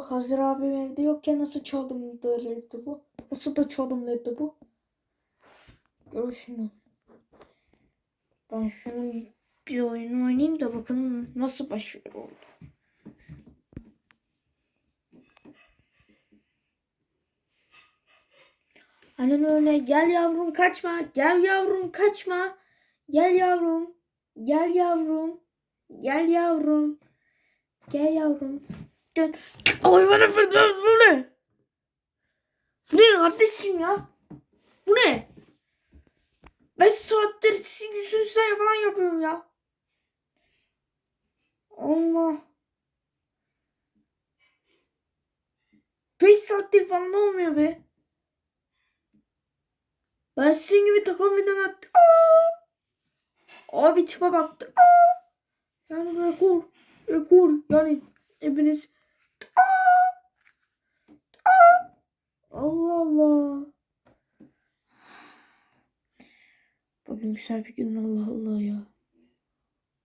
Hazır abim evde yokken nasıl çaldım da laptopu? Nasıl da çaldım laptopu? Gör şunu. Ben şunun bir oyun oynayayım da bakalım nasıl başarılı oldu. Aynen öyle. Gel yavrum kaçma. Gel yavrum kaçma. Gel yavrum. Gel yavrum. Gel yavrum. Gel yavrum. Gel. Ay bana fırlat bu ne? Bu ne kardeşim ya? Bu ne? 5 saattir sizin yüzünüzden falan yapıyorum ya. Allah. 5 saattir falan olmuyor be. Ben sizin gibi takamadan attım. Aa! Abi tipe baktı. Aa! Yani rekor. Rekor. Yani hepiniz. Allah Allah. Bugün güzel bir gün Allah Allah ya.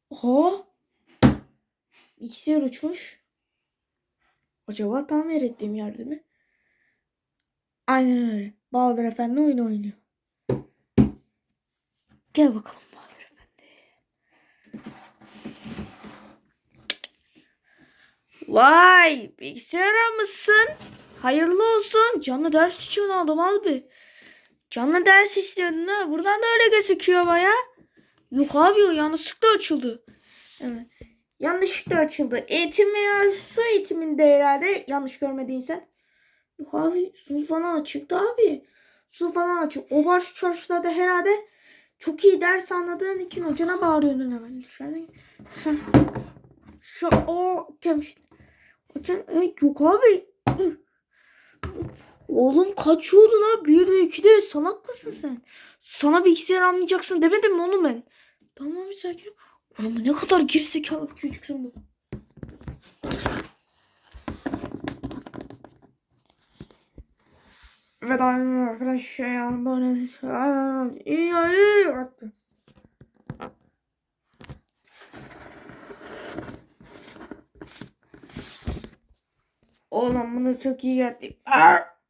Oha. Bilgisayar uçmuş. Acaba tamir ettiğim yerde mi? Aynen öyle. Bahadır Efendi oyun oynuyor. Gel bakalım Bahadır Efendi. Vay bilgisayar almışsın. Hayırlı olsun. Canlı ders için aldım abi. Canlı ders istiyordun ha. Buradan da öyle gözüküyor baya. Yok abi o yanlışlıkla açıldı. Evet. Yanlışlıkla açıldı. Eğitim veya su eğitiminde herhalde yanlış görmediysen. Yok abi su falan açıktı abi. Su falan açık. O baş çarşıda herhalde çok iyi ders anladığın için hocana bağırıyordun hemen. Sen şu o demiş. E, yok abi. Oğlum kaçıyordun ha. Bir de iki de salak mısın sen? Sana bilgisayar almayacaksın demedim mi oğlum ben? Tamam bir sakin. Oğlum ne kadar gerizekalı bir çocuksun bu. Evet arkadaşlar yani böyle iyi iyi yaptı. Oğlum bunu çok iyi yaptı. Arr!